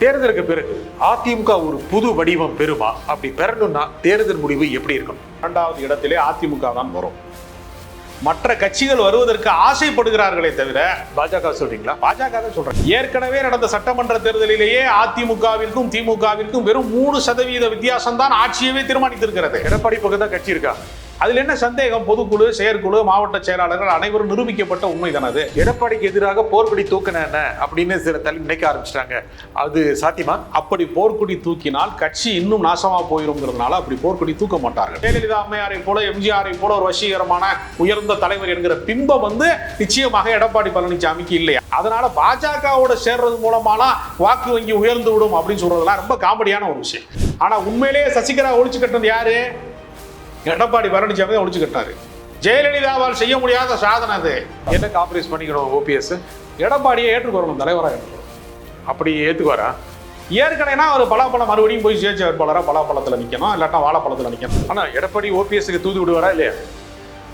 தேர்தலுக்கு பிறகு அதிமுக ஒரு புது வடிவம் பெறுமா? அப்படி பெறணும்னா தேர்தல் முடிவு எப்படி இருக்கும் இரண்டாவது இடத்திலே அதிமுக தான் வரும். மற்ற கட்சிகள் வருவதற்கு ஆசைப்படுகிறார்களே தவிர பாஜக சொல்றீங்களா? பாஜக தான் சொல்றேன் ஏற்கனவே நடந்த சட்டமன்ற தேர்தலிலேயே அதிமுகவிற்கும் திமுகவிற்கும் வெறும் மூணு சதவீத வித்தியாசம் தான் ஆட்சியவே தீர்மானித்திருக்கிறது. எடப்பாடி பக்கம் தான் கட்சி இருக்கா? அதில் என்ன சந்தேகம்? பொதுக்குழு செயற்குழு மாவட்ட செயலாளர்கள் அனைவரும் நிரூபிக்கப்பட்ட உண்மைதானே அது? எடப்பாடிக்கு எதிராக போர்க்குடி தூக்கின என்ன? அப்படின்னு சில தள்ளி நினைக்க ஆரம்பிச்சிட்டாங்க. அது சாத்தியமா? அப்படி போர்க்குடி தூக்கினால் கட்சி இன்னும் நாசமா போயிருங்கிறதுனால அப்படி போர்க்குடி தூக்க மாட்டார்கள். ஜெயலலிதா அம்மையாரை போல எம்ஜிஆரை போல ஒரு வசீகரமான உயர்ந்த தலைவர் என்கிற பிம்பம் வந்து நிச்சயமாக எடப்பாடி பழனிசாமிக்கு இல்லையா? அதனால பாஜகவோட சேர்றது மூலமாலாம் வாக்கு வங்கி உயர்ந்து விடும் அப்படின்னு சொல்றதெல்லாம் ரொம்ப காமெடியான ஒரு விஷயம். ஆனா உண்மையிலேயே சசிகலா ஒழிச்சு கட்டினது யாரு? எடப்பாடி பழனிசாமி தான் ஒழிச்சு கட்டினாரு. ஜெயலலிதாவால் செய்ய முடியாத சாதனை அது. என்ன காம்ப்ரமைஸ் பண்ணிக்கணும் ஓபிஎஸ் எடப்பாடியை ஏற்றுக்கொள்ளணும் தலைவராக அப்படி ஏத்துக்குவாரா? ஏற்கனவே ஒரு பலாப்பழம் மறுபடியும் போய் சுயேட்சை வேட்பாளராக பலாப்பழத்தில் நிற்கணும் இல்லாட்டா வாழைப்பழத்தில் நிற்கணும் ஆனா எடப்பாடி ஓபிஎஸ்க்கு தூது விடுவாரா இல்லையா?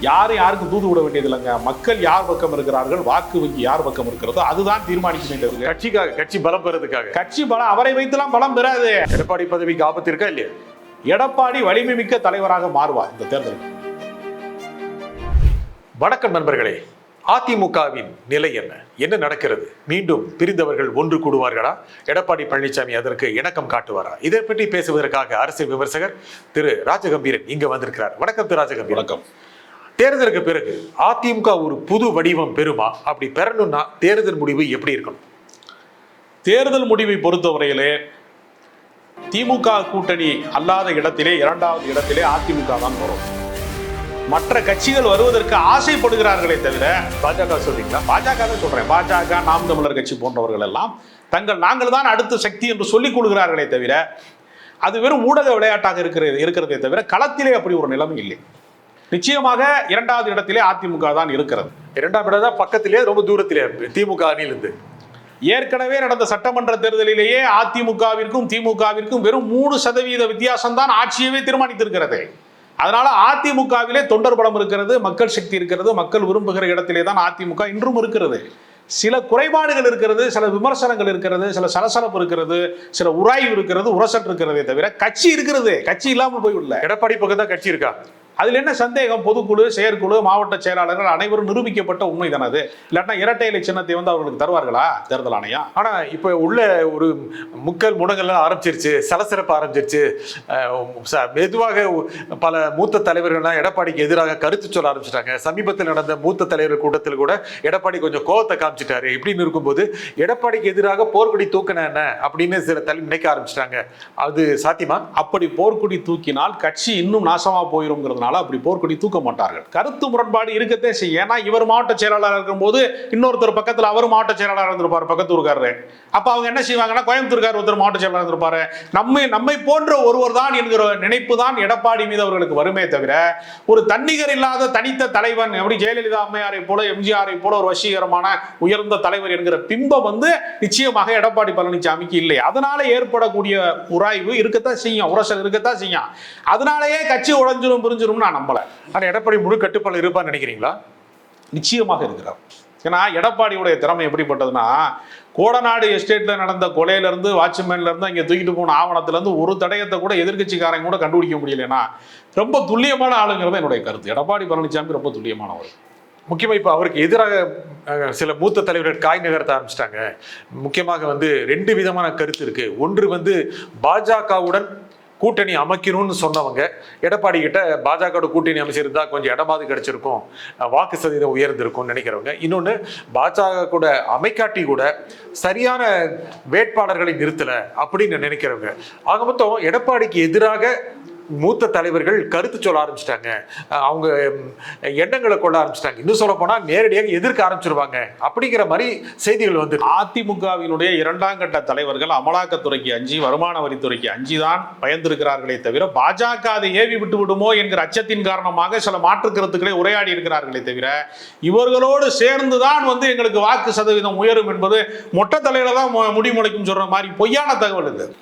யாரும் யாருக்கும் தூது விட வேண்டியது இல்லைங்க. மக்கள் யார் பக்கம் இருக்கிறார்கள் வாக்கு வங்கி யார் பக்கம் இருக்கிறதோ அதுதான் தீர்மானிக்க வேண்டியது கட்சிக்காக கட்சி பலம் பெறதுக்காக. கட்சி பலம் அவரை வைத்துலாம் பலம் பெறாது. எடப்பாடி பதவிக்கு ஆபத்து இருக்கா இல்லையா? எடப்பாடி வலிமை மிக்க தலைவராக மாறுவார் இந்த தேர்தலில் வணக்கம் நண்பர்களே. அதிமுகவின் நிலை என்ன? என்ன நடக்கிறது? மீண்டும் பிரிந்தவர்கள் ஒன்று கூடுவார்களா? எடப்பாடி பழனிசாமி அதற்கு இணக்கம் காட்டுவாரா? இதை பற்றி பேசுவதற்காக அரசியல் விமர்சகர் திரு ராஜகம்பீரன் இங்க வந்திருக்கிறார். வணக்கம் திரு ராஜகம்பீரன். வணக்கம். தேர்தலுக்கு பிறகு அதிமுக ஒரு புது வடிவம் பெறுமா? அப்படி பெறணும்னா தேர்தல் முடிவு எப்படி இருக்கணும்? தேர்தல் முடிவை பொறுத்தவரையிலே திமுக கூட்டணி அல்லாத இடத்திலே இரண்டாவது இடத்திலே அதிமுக தான் வரும். மற்ற கட்சிகள் வருவதற்கு ஆசைப்படுகிறார்களே தவிர பாஜக சொல்றீங்களா? பாஜக தான் சொல்றேன். பாஜக நாம் தமிழர் கட்சி போன்றவர்கள் எல்லாம் தங்கள் நாங்கள் தான் அடுத்த சக்தி என்று சொல்லிக் கொள்கிறார்களே தவிர அது வெறும் ஊடக விளையாட்டாக இருக்கிறது இருக்கிறதே தவிர களத்திலே அப்படி ஒரு நிலைமை இல்லை. நிச்சயமாக இரண்டாவது இடத்திலே அதிமுக தான் இருக்கிறது. இரண்டாம் இடம் தான் பக்கத்திலே ரொம்ப தூரத்திலே திமுக அணியிலிருந்து. ஏற்கனவே நடந்த சட்டமன்ற தேர்தலிலேயே அதிமுகவிற்கும் திமுகவிற்கும் வெறும் மூணு சதவீத வித்தியாசம்தான் ஆட்சியவே தீர்மானித்திருக்கிறது. அதனால அதிமுகவிலே தொண்டர் படம் இருக்கிறது மக்கள் சக்தி இருக்கிறது மக்கள் விரும்புகிற இடத்திலே தான் அதிமுக இன்றும் இருக்கிறது. சில குறைபாடுகள் இருக்கிறது சில விமர்சனங்கள் இருக்கிறது சில சலசலப்பு இருக்கிறது சில உராய்வு இருக்கிறது உரசல் இருக்கிறதே தவிர கட்சி இருக்கிறது கட்சி இல்லாமல் போய்விடல எடப்பாடி பக்கம் தான் கட்சி இருக்கா? அதில் என்ன சந்தேகம்? பொதுக்குழு செயற்குழு மாவட்ட செயலாளர்கள் அனைவரும் நிரூபிக்கப்பட்ட உண்மைதானே அது? இல்லாட்டினா இரட்டை இலை சின்னத்தை வந்து அவர்களுக்கு தருவார்களா? தேர்தல் ஆணையம். ஆனா இப்ப உள்ள ஒரு முக்கல் முடங்கள்லாம் ஆரம்பிச்சிருச்சு சலசலப்பு ஆரம்பிச்சிருச்சு. மெதுவாக பல மூத்த தலைவர்கள்லாம் எடப்பாடிக்கு எதிராக கருத்து சொல்ல ஆரம்பிச்சிட்டாங்க. சமீபத்தில் நடந்த மூத்த தலைவர் கூட்டத்தில் கூட எடப்பாடி கொஞ்சம் கோவத்தை காமிச்சிட்டாரு. இப்படின்னு இருக்கும்போது எடப்பாடிக்கு எதிராக போர்க்கொடி தூக்கின என்ன? அப்படின்னு சில தள்ளி நினைக்க ஆரம்பிச்சிட்டாங்க. அது சாத்தியமா? அப்படி போர்க்குடி தூக்கினால் கட்சி இன்னும் நாசமா போயிருங்கிறதுனால அப்படி போர்க்கொடி தூக்க மாட்டார்கள். கருத்து முரண்பாடு இருக்கத்தே செய்யும். ஏன்னா இவர் மாவட்ட செயலாளர் இருக்கும்போது இன்னொருத்தர் பக்கத்தில் அவர் மாவட்ட செயலாளர் இருந்திருப்பார் பக்கத்து ஊருக்காரரு அப்ப அவங்க என்ன செய்வாங்கன்னா கோயம்புத்தூர்கார் ஒருத்தர் மாவட்ட செயலாளர் இருந்திருப்பாரு. நம்மை நம்மை போன்ற ஒருவர் தான் என்கிற நினைப்பு தான் எடப்பாடி மீது அவர்களுக்கு வருமே தவிர ஒரு தன்னிகர் இல்லாத தனித்த தலைவன் எப்படி ஜெயலலிதா அம்மையாரை போல எம்ஜிஆரை போல ஒரு வசீகரமான உயர்ந்த தலைவர் என்கிற பிம்பம் வந்து நிச்சயமாக எடப்பாடி பழனிசாமிக்கு இல்லை. அதனால ஏற்படக்கூடிய உராய்வு இருக்கத்தான் செய்யும். உரசல் இருக்கத்தான் செய்யும். அதனாலேயே கட்சி உடஞ்சிரும் உடைஞ்சிரும் பிரிஞ்சிரும் நான் நம்பல. ஆனா எடப்பாடி முழு கட்டுப்பாடு இருப்பான்னு நினைக்கிறீங்களா? நிச்சயமாக இருக்கிறார். ஏன்னா எடப்பாடியுடைய திறமை எப்படிப்பட்டதுன்னா கோடநாடு எஸ்டேட்ல நடந்த கொலையில இருந்து வாட்ச்மேன்ல இருந்து அங்கே தூக்கிட்டு போன ஆவணத்துல இருந்து ஒரு தடயத்தை கூட எதிர்க்கட்சிக்காரங்க கூட கண்டுபிடிக்க முடியலன்னா ரொம்ப துல்லியமான ஆளுங்கிறது என்னுடைய கருத்து. எடப்பாடி பழனிசாமி ரொம்ப துல்லியமானவர் முக்கியமா இப்ப அவருக்கு எதிராக சில மூத்த தலைவர்கள் காய் நகர்த்த ஆரம்பிச்சிட்டாங்க. முக்கியமாக வந்து ரெண்டு விதமான கருத்து இருக்கு. ஒன்று வந்து பாஜகவுடன் கூட்டணி அமைக்கணும்னு சொன்னவங்க எடப்பாடி கிட்ட பாஜகவோட கூட்டணி அமைச்சிருந்தா கொஞ்சம் இடமாவது கிடைச்சிருக்கும் வாக்கு சதவீதம் உயர்ந்திருக்கும்னு நினைக்கிறவங்க. இன்னொன்று பாஜக கூட அமைக்காட்டி கூட சரியான வேட்பாளர்களை நிறுத்தலை அப்படின்னு நினைக்கிறவங்க. ஆக மொத்தம் எடப்பாடிக்கு எதிராக மூத்த தலைவர்கள் கருத்து சொல்ல ஆரம்பிச்சிட்டாங்க. அவங்க எண்ணங்களை கொள்ள ஆரம்பிச்சிட்டாங்க. இன்னும் சொல்ல போனா நேரடியாக எதிர்க்க ஆரம்பிச்சிருவாங்க. அப்படிங்கிற மாதிரி செய்திகள் வந்து அதிமுகவினுடைய இரண்டாம் கட்ட தலைவர்கள் அமலாக்கத்துறைக்கு அஞ்சு வருமான வரித்துறைக்கு அஞ்சு தான் பயந்திருக்கிறார்களே தவிர பாஜக அதை ஏவி விட்டு விடுமோ என்கிற அச்சத்தின் காரணமாக சில மாற்று கருத்துக்களை உரையாடி இருக்கிறார்களே தவிர இவர்களோடு சேர்ந்து தான் வந்து எங்களுக்கு வாக்கு சதவீதம் உயரும் என்பது மொட்டை தலையில தான் மு- முடி சொல்ற மாதிரி பொய்யான தகவல் இது.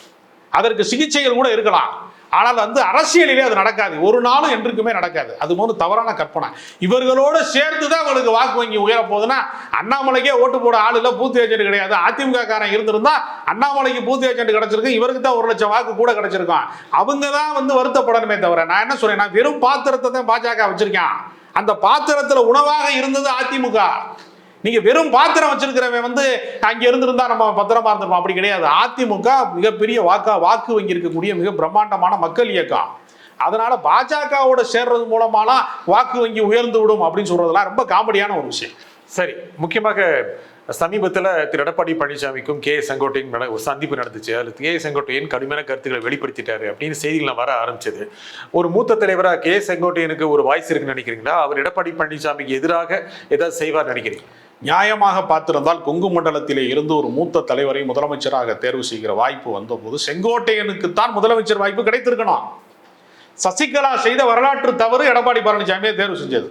அதற்கு சிகிச்சைகள் கூட இருக்கலாம். ஆனால் வந்து அரசியலிலே அது நடக்காது. ஒரு நாளும் என்றைக்குமே நடக்காது. அது போது தவறான கற்பனை. இவர்களோடு சேர்ந்து தான் அவங்களுக்கு வாக்கு வங்கி உயர போகுதுன்னா அண்ணாமலைக்கே ஓட்டு போட ஆள் இல்லை பூத்தி ஏஜென்ட் கிடையாது. அதிமுக காரன் இருந்திருந்தா அண்ணாமலைக்கு பூத் ஏஜென்ட் கிடைச்சிருக்கு இவருக்கு தான் ஒரு லட்சம் வாக்கு கூட கிடைச்சிருக்கும். அவங்க தான் வந்து வருத்தப்படணுமே தவிர நான் என்ன சொல்றேன் நான் வெறும் பாத்திரத்தை தான் பாஜக வச்சிருக்கேன். அந்த பாத்திரத்துல உணவாக இருந்தது அதிமுக. நீங்க வெறும் பாத்திரம் வச்சிருக்கிறவன் வந்து அங்க இருந்திருந்தா நம்ம பத்திரமா இருந்திருப்போம். அப்படி கிடையாது. அதிமுக மிகப்பெரிய வாக்கா வாக்கு வங்கி இருக்கக்கூடிய மிக பிரம்மாண்டமான மக்கள் இயக்கம். அதனால பாஜகவோட சேர்றது மூலமாலாம் வாக்கு வங்கி உயர்ந்து விடும் அப்படின்னு சொல்றதெல்லாம் ரொம்ப காமெடியான ஒரு விஷயம். சரி முக்கியமாக சமீபத்தில் திரு எடப்பாடி பழனிசாமிக்கும் கே செங்கோட்டையும் ஒரு சந்திப்பு நடந்துச்சு. அதில் கே செங்கோட்டையன் கடுமையான கருத்துக்களை வெளிப்படுத்திட்டாரு அப்படின்னு செய்திகள் வர ஆரம்பிச்சது. ஒரு மூத்த தலைவராக கே செங்கோட்டையனுக்கு ஒரு வாய்ஸ் இருக்குன்னு நினைக்கிறீங்களா? அவர் எடப்பாடி பழனிசாமிக்கு எதிராக ஏதாவது செய்வார் நினைக்கிறீங்க? நியாயமாக பார்த்திருந்தால் கொங்கு மண்டலத்திலே இருந்து ஒரு மூத்த தலைவரை முதலமைச்சராக தேர்வு செய்கிற வாய்ப்பு வந்தபோது செங்கோட்டையனுக்கு தான் முதலமைச்சர் வாய்ப்பு கிடைத்திருக்கணும். சசிகலா செய்த வரலாற்று தவறு எடப்பாடி பழனிசாமியை தேர்வு செஞ்சது.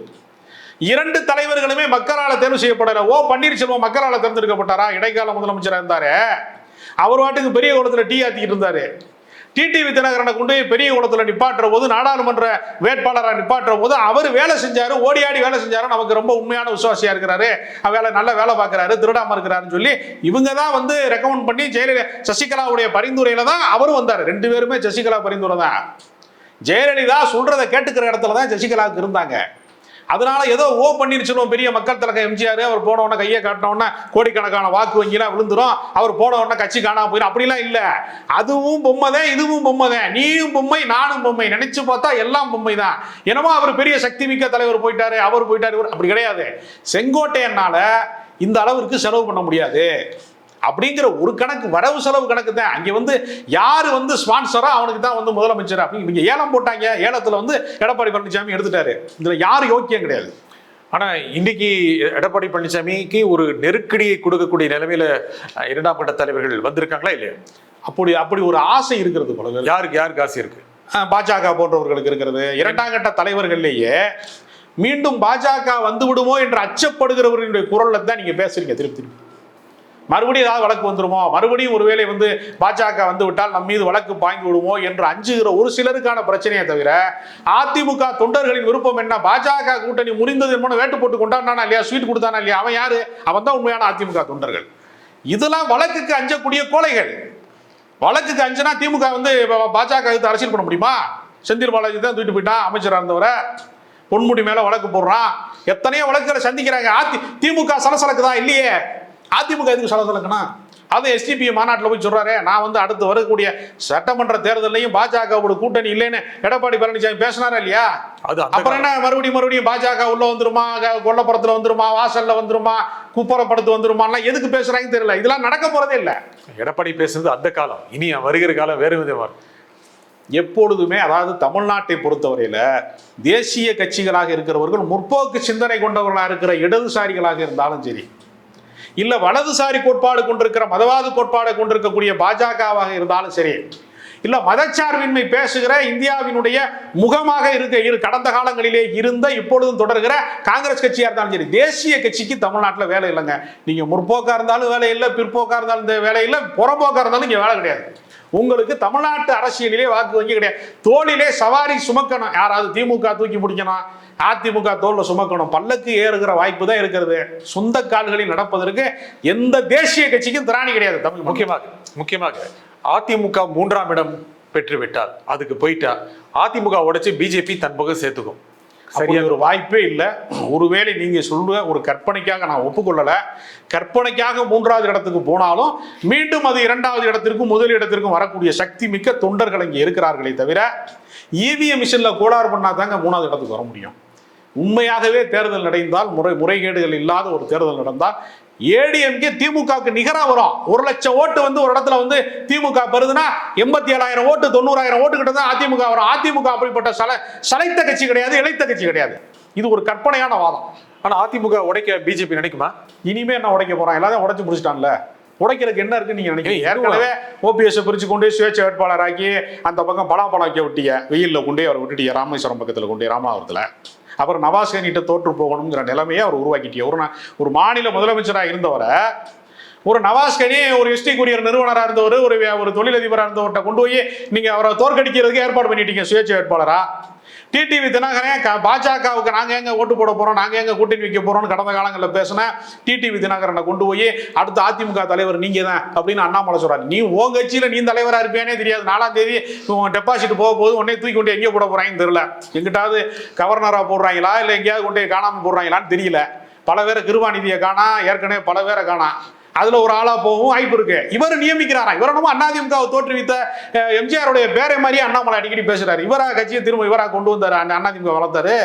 இரண்டு தலைவர்களுமே மக்களால் தேர்வு செய்யப்படல. ஓ பன்னீர்செல்வம் மக்களால் தேர்ந்தெடுக்கப்பட்டாரா? இடைக்கால முதலமைச்சராக இருந்தாரு. அவர் வாட்டுக்கு பெரிய குளத்தில் டீ ஆத்திக்கிட்டு இருந்தாரு. டிடிவி தினகரனை கொண்டு போய் பெரிய குளத்தில் நிப்பாட்டுற போது நாடாளுமன்ற வேட்பாளராக நிப்பாட்டுற போது அவர் வேலை செஞ்சாரு ஓடி ஆடி வேலை செஞ்சாரு நமக்கு ரொம்ப உண்மையான விசுவாசியா இருக்கிறாரு. வேலை நல்ல வேலை பார்க்குறாரு திருடாம இருக்கிறாருன்னு சொல்லி இவங்க தான் வந்து ரெக்கமெண்ட் பண்ணி ஜெயலலிதா சசிகலாவுடைய பரிந்துரையில தான் அவரும் வந்தார். ரெண்டு பேருமே சசிகலா பரிந்துரை தான். ஜெயலலிதா சொல்றதை கேட்டுக்கிற இடத்துல தான் சசிகலாவுக்கு இருந்தாங்க. அதனால ஏதோ ஓ பன்னீர்செல்வம் பெரிய மக்கள் தலைக்க எம்ஜிஆர் அவர் போன உடனே கையை காட்டினோடனே கோடிக்கணக்கான வாக்கு வங்கிலாம் விழுந்துரும். அவர் போன உடனே கட்சி காணாம போயிடும் அப்படிலாம் இல்லை. அதுவும் பொம்மை தான் இதுவும் பொம்மை தான். நீயும் பொம்மை நானும் பொம்மை. நினைச்சு பார்த்தா எல்லாம் பொம்மை தான். என்னமோ அவர் பெரிய சக்தி மிக்க தலைவர் போயிட்டாரு அவர் போயிட்டாரு. அப்படி கிடையாது. செங்கோட்டையனால இந்த அளவிற்கு செலவு பண்ண முடியாது. அப்படிங்கிற ஒரு கணக்கு வரவு செலவு கணக்கு தான் அங்கே வந்து யார் வந்து ஸ்பான்சரா அவனுக்கு தான் வந்து முதலமைச்சர் அப்படி இவங்க ஏலம் போட்டாங்க. ஏலத்தில் வந்து எடப்பாடி பழனிசாமி எடுத்துட்டாரு. இதில் யார் யோக்கியம் கிடையாது. ஆனா இன்னைக்கு எடப்பாடி பழனிசாமிக்கு ஒரு நெருக்கடியை கொடுக்கக்கூடிய நிலைமையில இரண்டாம் கட்ட தலைவர்கள் வந்திருக்காங்களா இல்லையா? அப்படி அப்படி ஒரு ஆசை இருக்கிறது பல யாருக்கு யாருக்கு ஆசை இருக்கு? பாஜக போன்றவர்களுக்கு இருக்கிறது. இரண்டாம் கட்ட தலைவர்கள்லேயே மீண்டும் பாஜக வந்து விடுமோ என்று அச்சப்படுகிறவர்களுடைய குரல்ல தான் நீங்க பேசுறீங்க திருப்பி திருப்பி. மறுபடியும் ஏதாவது வழக்கு வந்துருமோ? மறுபடியும் ஒருவேளை வந்து பாஜக வந்து விட்டால் நம் மீது வழக்கு பாய்ந்து விடுமோ என்று அஞ்சுகிற ஒரு சிலருக்கான பிரச்சனையை தவிர அதிமுக தொண்டர்களின் விருப்பம் என்ன? பாஜக கூட்டணி முறிந்தது என்பன வேட்டு போட்டு கொண்டாடினானா இல்லையா? ஸ்வீட் கொடுத்தானா இல்லையா? அவன் யாரு? அவன் தான் உண்மையான அதிமுக தொண்டர்கள். இதெல்லாம் வழக்குக்கு அஞ்சக்கூடிய கோலைகள் வழக்குக்கு அஞ்சுனா திமுக வந்து பாஜக எதிர்த்து அரசியல் பண்ண முடியுமா? செந்தில் பாலாஜி தான் தூக்கிட்டு போயிட்டான் அமைச்சராக இருந்தவரை. பொன்முடி மேல வழக்கு போடுறான். எத்தனையோ வழக்குகளை சந்திக்கிறாங்க. அதி திமுக சலசலக்குதா? இல்லையே. அதிமுக எதுக்கு சலசலக்குனா அது எஸ்டிபி மாநாட்டில் போய் சொல்றாரு நான் வந்து அடுத்து வரக்கூடிய சட்டமன்ற தேர்தலையும் பாஜகவோட கூட்டணி இல்லைன்னு எடப்பாடி பழனிசாமி பேசினாரா இல்லையா? அது அப்புறம் என்ன மறுபடியும் மறுபடியும் பாஜக உள்ள வந்துருமா? கொல்லப்புறத்துல வந்துருமா? வாசல்ல வந்துருமா? குப்பரப்படுத்து வந்துருமாலாம் எதுக்கு பேசுறாங்கன்னு தெரியல. இதெல்லாம் நடக்க போறதே இல்லை. எடப்பாடி பேசுனது அந்த காலம். இனி வருகிற காலம் வேறு விதமா இருக்கும். எப்பொழுதுமே அதாவது தமிழ்நாட்டை பொறுத்தவரையில தேசிய கட்சிகளாக இருக்கிறவர்கள் முற்போக்கு சிந்தனை கொண்டவர்களாக இருக்கிற இடதுசாரிகளாக இருந்தாலும் சரி இல்ல வலதுசாரி கோட்பாடு கொண்டிருக்கிற மதவாத கோட்பாடு கொண்டிருக்கக்கூடிய பாஜகவாக இருந்தாலும் சரி இல்ல மதச்சார்பின்மை பேசுகிற இந்தியாவினுடைய முகமாக இருக்க இரு கடந்த காலங்களிலே இருந்த இப்பொழுதும் தொடர்கிற காங்கிரஸ் கட்சியா இருந்தாலும் சரி தேசிய கட்சிக்கு தமிழ்நாட்டில் வேலை இல்லைங்க. நீங்க முற்போக்கா இருந்தாலும் வேலை இல்லை பிற்போக்கா இருந்தாலும் இந்த வேலை இல்லை புறம்போக்கா இருந்தாலும் இங்க வேலை கிடையாது. உங்களுக்கு தமிழ்நாட்டு அரசியலிலே வாக்கு வங்கி கிடையாது. தோளிலே சவாரி சுமக்கணும். யாராவது திமுக தூக்கி பிடிக்கணும். அதிமுக தோல்ல சுமக்கணும். பல்லக்கு ஏறுகிற வாய்ப்பு தான் இருக்கிறது. சொந்த கால்களில் நடப்பதற்கு எந்த தேசிய கட்சிக்கும் திராணி கிடையாது தமிழ் முக்கியமாக முக்கியமாக அதிமுக மூன்றாம் இடம் பெற்றுவிட்டால் அதுக்கு போயிட்டா அதிமுக உடைச்சு பிஜேபி தன் பக்கம் சேர்த்துக்கும் சரியா. ஒரு வாய்ப்பே இல்லை. ஒருவேளை நீங்க சொல்ற ஒரு கற்பனைக்காக நான் ஒப்புக்கொள்ளல. கற்பனைக்காக மூன்றாவது இடத்துக்கு போனாலும் மீண்டும் அது இரண்டாவது இடத்திற்கும் முதல் இடத்திற்கும் வரக்கூடிய சக்தி மிக்க தொண்டர்கள் இங்கே இருக்கிறார்களே தவிர இவிஎம் மிஷின்ல கோளாறு பண்ணா தாங்க மூணாவது இடத்துக்கு வர முடியும். உண்மையாகவே தேர்தல் நடந்தால் முறை முறைகேடுகள் இல்லாத ஒரு தேர்தல் நடந்தால் ஏடிஎம்கே திமுகவுக்கு நிகரா வரும். ஒரு லட்சம் ஓட்டு வந்து ஒரு இடத்துல வந்து திமுக பெறுதுன்னா எண்பத்தி ஏழாயிரம் ஓட்டு தொண்ணூறாயிரம் ஓட்டு கிட்ட தான் அதிமுக வரும். அதிமுக அப்படிப்பட்ட சல சலைத்த கட்சி கிடையாது இழைத்த கட்சி கிடையாது. இது ஒரு கற்பனையான வாதம். ஆனா அதிமுக உடைக்க பிஜேபி நினைக்குமா? இனிமே என்ன உடைக்க போறான்? எல்லாத்தையும் உடைச்சு முடிச்சிட்டான்ல உடைக்கிறதுக்கு என்ன இருக்குன்னு நீங்க நினைக்கிறீங்க? ஏற்கனவே ஓபிஎஸ் பிரிச்சு கொண்டு சுயேட்சை வேட்பாளராக்கி அந்த பக்கம் பலாப்பழம் வைக்க விட்டீங்க வெயில்ல கொண்டு அவர் விட்டுட்டீங்க ராமேஸ்வரம் பக்கத்துல கொண்டு ராமநாதபுரத்துல. அப்புறம் நவாஸ் தோற்று போகணுங்கிற நிலைமையை அவர் உருவாக்கிட்டே ஒரு ஒரு மாநில முதலமைச்சராக இருந்தவரை ஒரு நவாஸ்கனி ஒரு எஸ்டி கொரியர் நிறுவனராக இருந்தவர் ஒரு ஒரு தொழிலதிபராக இருந்தவர்கிட்ட கொண்டு போய் நீங்கள் அவரை தோற்கடிக்கிறதுக்கு ஏற்பாடு பண்ணிட்டீங்க சுயேட்சை வேட்பாளராக டிடிவி தினகரன் பாஜகவுக்கு நாங்க எங்க ஓட்டு போட போறோம் நாங்க எங்க கூட்டணி வைக்க போறோம்னு கடந்த காலங்களில் பேசின டிடிவி தினகரனை கொண்டு போய் அடுத்த அதிமுக தலைவர் நீங்க தான் அப்படின்னு அண்ணாமலை சொல்றாரு. நீ உன் கட்சியில நீ தலைவரா இருப்பியானே தெரியாது. நாலாம் தேதி டெபாசிட் போக போது உடனே தூக்கி கொண்டு எங்கே போட போறாங்கன்னு தெரியல. எங்கிட்டாவது கவர்னரா போடுறாங்களா இல்ல எங்கேயாவது கொண்டு காணாமல் காணாம போடுறாங்களான்னு தெரியல. பல பேரை கிருபாநிதியை காணா ஏற்கனவே பல பேரை காணா. அதுல ஒரு ஆளா போகவும் வாய்ப்பு இருக்கு. இவர் நியமிக்கிறாரா? இவர் நம்ம அதிமுகவை தோற்றுவித்த எம்ஜிஆருடைய பேரை மாதிரியே அண்ணாமலை அடிக்கடி பேசுறாரு. இவரா கட்சியை திரும்ப இவரா கொண்டு வந்தாரு அந்த அதிமுக வளர்த்தாரு.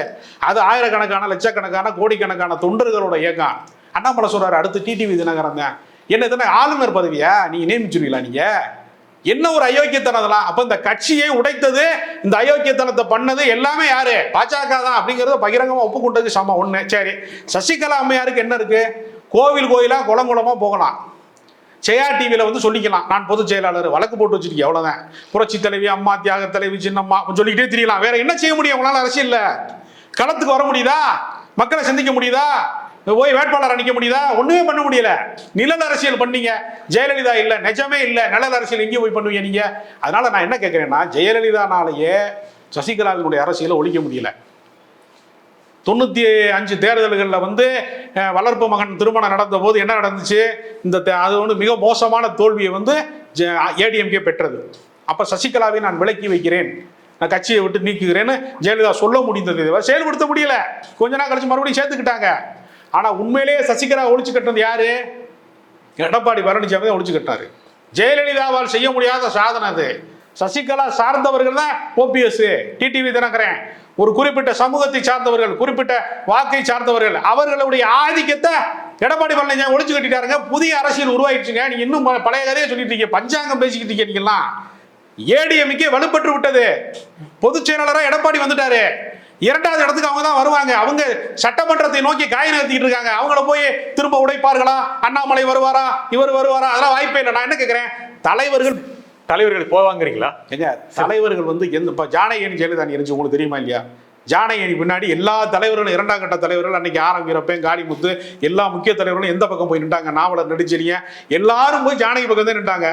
அது ஆயிரக்கணக்கான லட்சக்கணக்கான கோடிக்கணக்கான தொண்டர்களோட இயக்கம். அண்ணாமலை சொல்றாரு அடுத்து டிடிவி தினகரன் தான். என்ன தானே ஆளுநர் பதவியா? நீங்க நியமிச்சிருவீங்களா நீங்க? என்ன ஒரு அயோக்கியத்தனதெல்லாம் அப்ப இந்த கட்சியை உடைத்தது இந்த அயோக்கியத்தனத்தை பண்ணது எல்லாமே யாரு? பாஜக தான் அப்படிங்கறத பகிரங்கமா ஒப்புக்கொண்டது சம ஒண்ணு. சரி சசிகலா அம்மையாருக்கு என்ன இருக்கு? கோவில் கோயிலாக குளம் குளமாக போகலாம். ஜெயா டிவியில் வந்து சொல்லிக்கலாம். நான் பொதுச் செயலாளர் வழக்கு போட்டு வச்சிருக்கேன் அவ்வளோதான் புரட்சி தலைவி அம்மா தியாக தலைவி சின்னம்மா சொல்லிக்கிட்டே தெரியலாம். வேற என்ன செய்ய முடியும்? அவங்களால அரசியல் இல்லை களத்துக்கு வர முடியுதா? மக்களை சந்திக்க முடியுதா? போய் வேட்பாளர் அணிக்க முடியுதா? ஒன்றுமே பண்ண முடியல. நிழல் அரசியல் பண்ணீங்க. ஜெயலலிதா இல்லை. நிஜமே இல்லை. நிழல் அரசியல் எங்கேயும் போய் பண்ணுவீங்க நீங்கள் அதனால நான் என்ன கேட்குறேன்னா ஜெயலலிதானாலேயே சசிகலாவினுடைய அரசியலை ஒழிக்க முடியல. தொண்ணூற்றி அஞ்சு தேர்தல்களில் வந்து வளர்ப்பு மகன் திருமணம் நடந்த போது என்ன நடந்துச்சு? இந்த அது வந்து மிக மோசமான தோல்வியை வந்து ஏடிஎம்கே பெற்றது. அப்போ சசிகலாவை நான் விலக்கி வைக்கிறேன். நான் கட்சியை விட்டு நீக்குகிறேன்னு ஜெயலலிதா சொல்ல முடிந்தது. தவிர செயல்படுத்த முடியல. கொஞ்ச நாள் கழிச்சு மறுபடியும் சேர்த்துக்கிட்டாங்க. ஆனால் உண்மையிலேயே சசிகலா ஒழிச்சு கட்டினது யாரு? எடப்பாடி பழனிசாமி தான் ஒழிச்சு கட்டினாரு. ஜெயலலிதாவால் செய்ய முடியாத சாதனை அது. சசிகலா சார்ந்தவர்கள் தான் ஓபிஎஸ் டிடிவி தினகரன் ஒரு குறிப்பிட்ட சமூகத்தை சார்ந்தவர்கள் குறிப்பிட்ட வாக்கை சார்ந்தவர்கள் அவர்களுடைய ஆதிக்கத்தை எடப்பாடி பழனிசாமி ஒழிச்சு கட்டிட்டாருங்க புதிய அரசியல் உருவாயிடுச்சுங்க. நீங்க இன்னும் பழைய கதையை சொல்லிட்டு இருக்கீங்க. பஞ்சாங்கம் பேசிக்கிட்டு இருக்கீங்களா ஏடிஎம்கே வலுப்பட்டு விட்டது. பொதுச் செயலாளராக எடப்பாடி வந்துட்டாரு. இரண்டாவது இடத்துக்கு அவங்க தான் வருவாங்க. அவங்க சட்டமன்றத்தை நோக்கி காய நிறுத்திட்டு இருக்காங்க. அவங்கள போய் திரும்ப உடைப்பார்களா? அண்ணாமலை வருவாரா? இவர் வருவாரா? அதெல்லாம் வாய்ப்பே இல்லை. நான் என்ன கேட்கிறேன் தலைவர்கள் தலைவர்கள் போவாங்கிறீங்களா? ஏங்க தலைவர்கள் வந்து எந்த இப்போ ஜானகியன் ஜெயலலிதா இருந்துச்சு உங்களுக்கு தெரியுமா இல்லையா? ஜானகி பின்னாடி எல்லா தலைவர்களும் இரண்டாம் கட்ட தலைவர்கள் அன்னைக்கு ஆரம் வீரப்பன் காளிமுத்து எல்லா முக்கிய தலைவர்களும் எந்த பக்கம் போய் நின்றாங்க? நாவலர் நடிச்செறிய எல்லாரும் போய் ஜானகி பக்கம் தான் நின்றாங்க.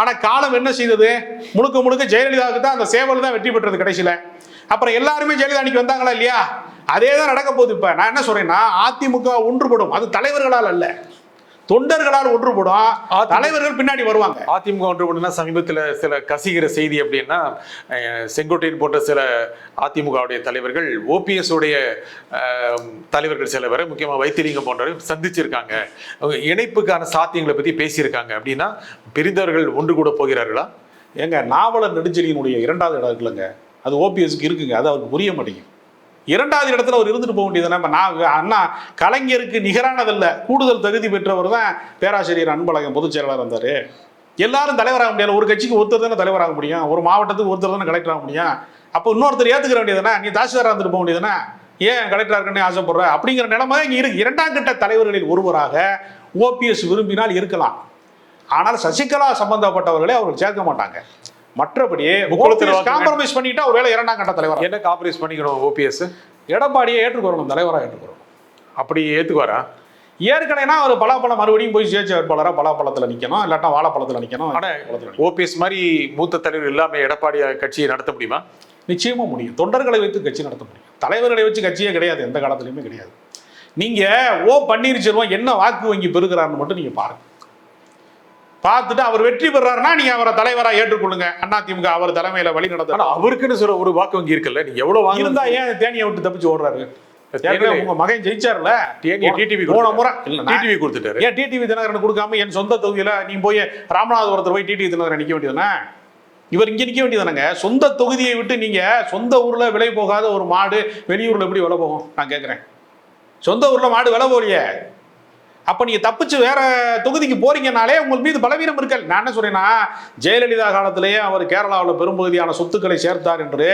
ஆனால் காலம் என்ன செய்தது? முழுக்க முழுக்க ஜெயலலிதாவுக்கு தான் அந்த சேவல் தான் வெற்றி பெற்றது கடைசியில். அப்புறம் எல்லாருமே ஜெயலலிதா அன்னைக்கு வந்தாங்களா இல்லையா? அதே தான் நடக்க போகுது இப்போ. நான் என்ன சொல்கிறேன்னா அதிமுக ஒன்றுபடும். அது தலைவர்களால் அல்ல. தொண்டர்களால் ஒன்றுபடும். தலைவர்கள் பின்னாடி வருவாங்க. அதிமுக ஒன்று பண்ணுனா சமீபத்தில் சில கசிகிற செய்தி அப்படின்னா செங்கோட்டையன் போன்ற சில அதிமுகவுடைய தலைவர்கள் ஓபிஎஸ் உடைய தலைவர்கள் சில பேரை முக்கியமாக வைத்திலிங்கம் போன்றவரை சந்திச்சிருக்காங்க. அவங்க இணைப்புக்கான சாத்தியங்களை பற்றி பேசியிருக்காங்க. அப்படின்னா பிரிந்தவர்கள் ஒன்று கூட போகிறார்களா? ஏங்க நாவலர் நெடுஞ்செழியனுடைய இரண்டாவது இடம் இருக்குல்லங்க. அது ஓபிஎஸ்க்கு இருக்குங்க. அது அவருக்கு புரிய மாட்டேங்குது. இரண்டாவது இடத்துல அவர் இருந்துட்டு போக வேண்டியது நம்ம நான் அண்ணா கலைஞருக்கு நிகரானதல்ல. கூடுதல் தகுதி பெற்றவர் தான் பேராசிரியர் அன்பழகன் பொதுச் செயலாளர் இருந்தார். எல்லாரும் தலைவராக முடியாது. ஒரு கட்சிக்கு ஒருத்தர் தானே தலைவராக முடியும். ஒரு மாவட்டத்துக்கு ஒருத்தர் தானே கலெக்டர் ஆக முடியும். அப்போ இன்னொருத்தர் ஏற்றுக்கிற வேண்டியதுனா நீ தாசில்தாராக இருந்துட்டு போக வேண்டியதுனா ஏன் கலெக்டராக இருக்கணும்னு ஆசைப்படுற? அப்படிங்கிற நிலைமை இங்கே இருக்கு. இரண்டாம் கட்ட தலைவர்களில் ஒருவராக ஓபிஎஸ் விரும்பினால் இருக்கலாம். ஆனால் சசிகலா சம்பந்தப்பட்டவர்களை அவர்கள் சேர்க்க மாட்டாங்க. மற்றபடி காம்ப்ரமைஸ் பண்ணிட்டா ஒருவேளை இரண்டாம் கட்ட தலைவர்? என்ன காம்ப்ரமைஸ் பண்ணிக்கணும் ஓபிஎஸ் எடப்பாடியை ஏற்றுக்கொள்ளணும் தலைவராக ஏற்றுக்கொள்ளணும் அப்படி ஏற்றுக்குவாரா ஏற்கனவே ஒரு பலாப்பழம் மறுபடியும் போய் சுயேட்சை வேட்பாளராக பலாப்பழத்தில் நிற்கணும் இல்லாட்டா வாழைப்பழத்தில் நிற்கணும் ஆனா பழத்துல நிக்கணும். ஓபிஎஸ் மாதிரி மூத்த தலைவர் இல்லாம எடப்பாடி கட்சியை நடத்த முடியுமா? நிச்சயமா முடியும். தொண்டர்களை வைத்து கட்சி நடத்த முடியும். தலைவர்களை வச்சு கட்சியே கிடையாது எந்த காலத்துலையுமே கிடையாது. நீங்க ஓ பன்னீர்செல்வம் என்ன வாக்கு வங்கி பெறுகிறார்னு மட்டும் நீங்க பாருங்க. பார்த்துட்டு அவர் வெற்றி பெறாருன்னா நீங்க அவரை தலைவரா ஏற்றுக்கொள்ளுங்க. அதிமுக அவர் தலைமையில வழி நடத்த அவருக்குன்னு சொல்ற ஒரு வாக்கு வங்கி இருக்குல்ல நீ எவ்வளவு இருந்தா வாங்க? ஏன் தேனியை விட்டு தப்பிச்சு ஓடுறாரு? உங்க மகன் ஜெயிச்சார்ல? டிடிவி போன முறை. டிடிவி கொடுத்துட்டாரு. ஏன் டிடிவி தினகரன் கொடுக்காம என் சொந்த தொகுதியில நீ போய் ராமநாதபுரத்தில் போய் டிடிவி தினகரன் நிக்க வேண்டியதுதானே? இவர் இங்க நிக்க வேண்டியதானங்க சொந்த தொகுதியை விட்டு நீங்க சொந்த ஊர்ல விலை போகாத ஒரு மாடு வெளியூர்ல எப்படி விலை போகும்? நான் கேட்கிறேன் சொந்த ஊர்ல மாடு விலை போலியே அப்ப நீங்க தப்பிச்சு வேற தொகுதிக்கு போறீங்கனாலே உங்கள் மீது பலவீனம் இருக்கல் நான் என்ன சொல்றேன்னா ஜெயலலிதா காலத்திலேயே அவர் கேரளாவில் பெரும்பகுதியான சொத்துக்களை சேர்த்தார் என்று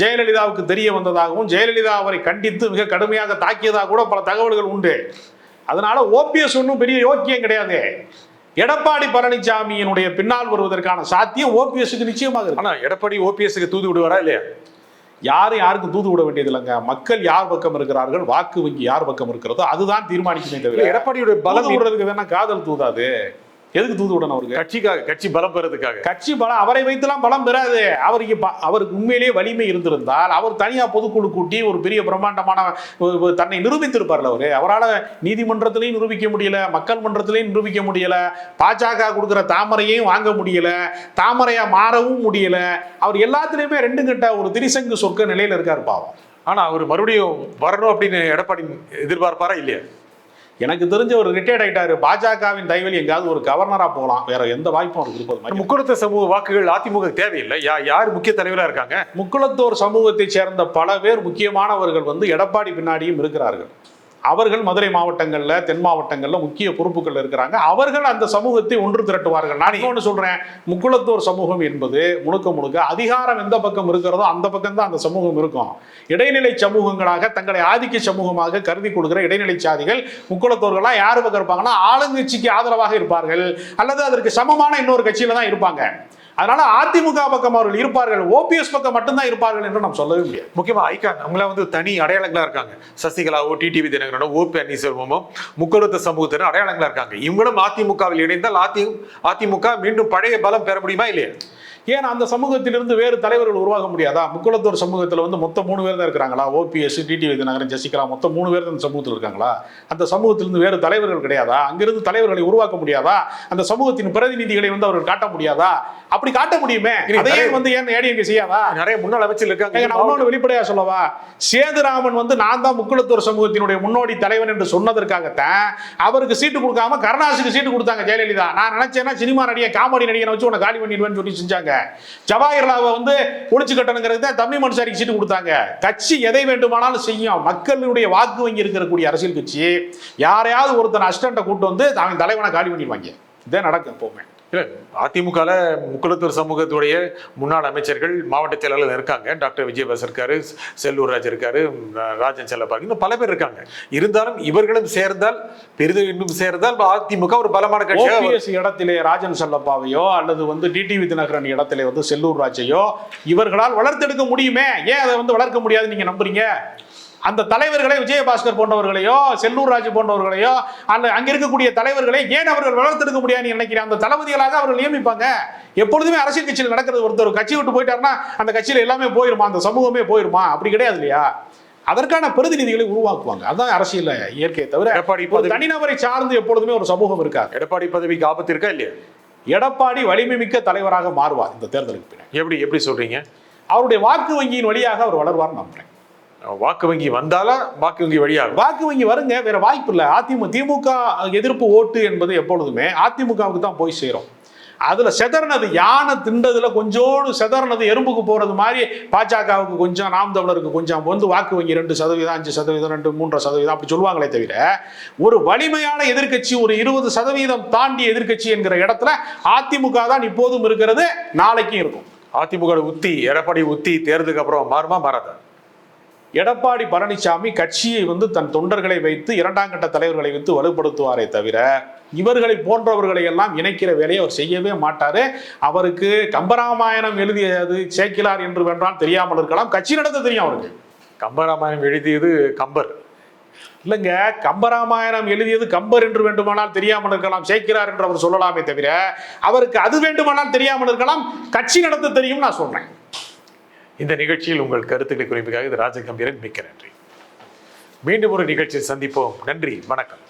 ஜெயலலிதாவுக்கு தெரிய வந்ததாகவும் ஜெயலலிதா அவரை கண்டித்து மிக கடுமையாக தாக்கியதாக கூட பல தகவல்கள் உண்டு. அதனால ஓபிஎஸ் ஒன்றும் பெரிய யோக்கியம் கிடையாது. எடப்பாடி பழனிசாமியினுடைய பின்னால் வருவதற்கான சாத்தியம் ஓபிஎஸ்க்கு நிச்சயமாக இருக்கு. ஆனால் எடப்பாடி ஓபிஎஸ்க்கு தூது விடுவாரா இல்லையா? யாரும் யாருக்கும் தூது விட வேண்டியது இல்லைங்க. மக்கள் யார் பக்கம் இருக்கிறார்கள் வாக்கு வங்கி யார் பக்கம் இருக்கிறதோ அதுதான் தீர்மானிக்குமே தவிர எடப்பாடியோட பலம் விடுறதுக்கு வேணா காதல் தூதாது எதுக்கு தூது விடணும் அவருக்கு? கட்சிக்காக கட்சி பலம் பெறதுக்காக. கட்சி பலம் அவரை வைத்துலாம் பலம் பெறாது. அவருக்கு அவருக்கு உண்மையிலேயே வலிமை இருந்திருந்தால் அவர் தனியா பொதுக்குழு கூட்டி ஒரு பெரிய பிரம்மாண்டமான தன்னை நிரூபித்திருப்பார்ல அவரு. அவரால் நீதிமன்றத்திலையும் நிரூபிக்க முடியல மக்கள் மன்றத்திலையும் நிரூபிக்க முடியல பாஜக கொடுக்குற தாமரையையும் வாங்க முடியல தாமரையா மாறவும் முடியல. அவர் எல்லாத்துலயுமே ரெண்டு கட்ட ஒரு திரிசங்கு சொர்க்க நிலையில இருக்கார் பாவம். ஆனா அவர் மறுபடியும் வரணும் அப்படின்னு எடப்பாடி எதிர்பார்ப்பாரா இல்லையா? எனக்கு தெரிஞ்ச ஒரு ரிட்டையர்ட் ஆயிட்டாரு. பாஜகவின் தயவில் எங்காவது ஒரு கவர்னரா போகலாம். வேற எந்த வாய்ப்பும் அவருக்கு இருப்பது முக்குளத்த சமூக வாக்குகள் அதிமுக தேவையில்லை. யா யார் முக்கிய தலைவரா இருக்காங்க? முக்குளத்தோர் சமூகத்தைச் சேர்ந்த பல பேர் முக்கியமானவர்கள் வந்து எடப்பாடி பின்னாடியும் இருக்கிறார்கள். அவர்கள் மதுரை மாவட்டங்களில் தென் மாவட்டங்களில் முக்கிய பொறுப்புகள் இருக்கிறாங்க. அவர்கள் அந்த சமூகத்தை ஒன்று திரட்டுவார்கள். நான் இன்னொன்று சொல்கிறேன் முக்குளத்தோர் சமூகம் என்பது முழுக்க முழுக்க அதிகாரம் எந்த பக்கம் இருக்கிறதோ அந்த பக்கம் தான் அந்த சமூகம் இருக்கும். இடைநிலை சமூகங்களாக தங்களை ஆதிக்க சமூகமாக கருதி கொடுக்கிற இடைநிலை சாதிகள் முக்குளத்தோர்கள்லாம் யார் பக்கம் இருப்பாங்கன்னா ஆளுங்கட்சிக்கு ஆதரவாக இருப்பார்கள். அல்லது அதற்கு சமமான இன்னொரு கட்சியில் தான் இருப்பாங்க. அதனால அதிமுக பக்கம் அவர்கள் இருப்பார்கள் ஓபிஎஸ் பக்கம் மட்டும்தான் இருப்பார்கள் என்று நாம் சொல்லவே முடியாது. முக்கியமா ஐகான் அவங்களாம் வந்து தனி அடையாளங்களா இருக்காங்க. சசிகலாவோ டிடிவி தினகரனோ ஓ பன்னீர்செல்வமோ முக்கருத்த சமூகத்தினர் அடையாளங்களா இருக்காங்க. இவங்களும் அதிமுகவில் இணைந்தால் அதி அதிமுக மீண்டும் பழைய பலம் பெற முடியுமா இல்லையா? ஏன் அந்த சமூகத்திலிருந்து வேறு தலைவர்கள் உருவாக முடியாதா? முக்குளத்தூர் சமூகத்தில் வந்து மொத்தம் மூணு பேர் தான் இருக்கிறாங்களா? ஓபிஎஸ் டிடிவி தினகரன் ஜெசிகலா மொத்தம் மூணு பேர் தான் அந்த சமூகத்தில் இருக்காங்களா? அந்த சமூகத்திலிருந்து வேறு தலைவர்கள் கிடையாதா? அங்கிருந்து தலைவர்களை உருவாக்க முடியாதா? அந்த சமூகத்தின் பிரதிநிதிகளை வந்து அவர்கள் காட்ட முடியாதா? அப்படி காட்ட முடியுமே? அதையே வந்து ஏன் ஏடிஎம்கே செய்யாதா? நிறைய முன்னாள் அமைச்சர் இருக்காங்க. நான் இன்னொன்று வெளிப்படையா சொல்லவா? சேதுராமன் வந்து நான் தான் முக்குளத்தூர் சமூகத்தினுடைய முன்னோடி தலைவன் என்று சொன்னதற்காகத்தான் அவருக்கு சீட்டு கொடுக்காம கருணாசுக்கு சீட்டு கொடுத்தாங்க ஜெயலலிதா. நான் நினைச்சேன்னா சினிமா நடிகை காமெடி நடிகனை வச்சு உன்னை காலி பண்ணிடுவேன்னு சொல்லி செஞ்சாங்க. ஜவாஹர்லாவை வந்து ஒழிச்சு கட்டணுங்கிறது தான் தமிழ் மனுஷாரிக்கு சீட்டு கொடுத்தாங்க. கட்சி எதை வேண்டுமானாலும் செய்யும். மக்களுடைய வாக்கு வங்கி இருக்கக்கூடிய அரசியல் கட்சி. யாரையாவது ஒருத்தன் அஸ்டண்ட்டை கூட்டு வந்து அவன் தலைவனை காலி பண்ணிடுவாங்க. இதே நடக்கும் எப்பவுமே. இல்லை அதிமுகல முக்குளத்தூர் சமூகத்துடைய முன்னாள் அமைச்சர்கள் மாவட்ட செயலாளர் இருக்காங்க. டாக்டர் விஜயபாஸ் இருக்காரு செல்லூர் ராஜ் இருக்காரு ராஜன் செல்லப்பாங்க இன்னும் பல பேர் இருக்காங்க. இருந்தாலும் இவர்களும் சேர்ந்தால் பெரிதும் இன்னும் சேர்ந்தால் அதிமுக ஒரு பலமான கட்சி இடத்திலே ராஜன் செல்லப்பாவையோ அல்லது வந்து டிடிவி தினகரன் இடத்திலே வந்து செல்லூர் ராஜையோ இவர்களால் வளர்த்தெடுக்க முடியுமே? ஏன் அதை வந்து வளர்க்க முடியாது நீங்க நம்புறீங்க? அந்த தலைவர்களை விஜயபாஸ்கர் போன்றவர்களையோ செல்லூர் ராஜ் போன்றவர்களையோ அல்ல அங்க இருக்கக்கூடிய தலைவர்களை ஏன் அவர்கள் வளர்த்தெடுக்க முடியாது நினைக்கிறேன் அந்த தளபதிகளாக அவர்கள் நியமிப்பாங்க. எப்பொழுதுமே அரசியல் கட்சியில் நடக்கிறது ஒருத்தர் ஒரு கட்சி விட்டு போயிட்டாருன்னா அந்த கட்சியில எல்லாமே போயிருமா? அந்த சமூகமே போயிருமா? அப்படி கிடையாது இல்லையா? அதற்கான பிரதிநிதிகளை உருவாக்குவாங்க. அதுதான் அரசியல் இயற்கையை தவிர எடப்பாடி தனிநபரை சார்ந்து எப்பொழுதுமே ஒரு சமூகம் இருக்காது. எடப்பாடி பதவிக்கு ஆபத்து இருக்கா இல்லையா? எடப்பாடி வலிமை மிக்க தலைவராக மாறுவார் இந்த தேர்தலுக்கு பின்னாடி. எப்படி எப்படி சொல்றீங்க? அவருடைய வாக்கு வங்கியின் வழியாக அவர் வளர்வார் நம்புறேன். வாக்கு வங்கி வந்தாலா வாக்கு வங்கி வழியாக வாக்கு வங்கி வருங்க வேற வாய்ப்பு இல்லை. அதிமுக திமுக எதிர்ப்பு ஓட்டு என்பது எப்பொழுதுமே அதிமுகவுக்கு தான் போய் சேரும். அதுல செதறினது யானை திண்டதுல கொஞ்சோடு செதறினது எறும்புக்கு போறது மாதிரி பாஜகவுக்கு கொஞ்சம் நாம் தமிழருக்கு கொஞ்சம் வந்து வாக்கு வங்கி ரெண்டு சதவீதம் அஞ்சு சதவீதம் ரெண்டு மூன்று சதவீதம் அப்படி சொல்லுவாங்களே தவிர ஒரு வலிமையான எதிர்க்கட்சி ஒரு இருபது சதவீதம் தாண்டி எதிர்க்கட்சி என்கிற இடத்துல அதிமுக தான் இப்போதும் இருக்கிறது நாளைக்கும் இருக்கும். அதிமுக உத்தி எடப்பாடி உத்தி தேர்தலுக்கு அப்புறம் மாறுமா மாறாதா? எடப்பாடி பழனிசாமி கட்சியை வந்து தன் தொண்டர்களை வைத்து இரண்டாம் கட்ட தலைவர்களை வைத்து வலுப்படுத்துவாரே தவிர இவர்களை போன்றவர்களை எல்லாம் இணைக்கிற வேலையை அவர் செய்யவே மாட்டாரு. அவருக்கு கம்பராமாயணம் எழுதியது சேக்கிலார் என்று வென்றால் தெரியாமல் இருக்கலாம். கட்சி நடத்த தெரியும் அவருக்கு. கம்பராமாயணம் எழுதியது கம்பர். இல்லைங்க கம்பராமாயணம் எழுதியது கம்பர் என்று வேண்டுமானால் தெரியாமல் இருக்கலாம். சேக்கிரார் என்று அவர் சொல்லலாமே தவிர அவருக்கு அது வேண்டுமானால் தெரியாமல் இருக்கலாம். கட்சி நடத்த தெரியும் நான் சொல்றேன். இந்த நிகழ்ச்சியில் உங்கள் கருத்துக்களை குறிப்புக்காக இது ராஜகம்பீரன் மிக்க நன்றி. மீண்டும் ஒரு நிகழ்ச்சியில் சந்திப்போம். நன்றி. வணக்கம்.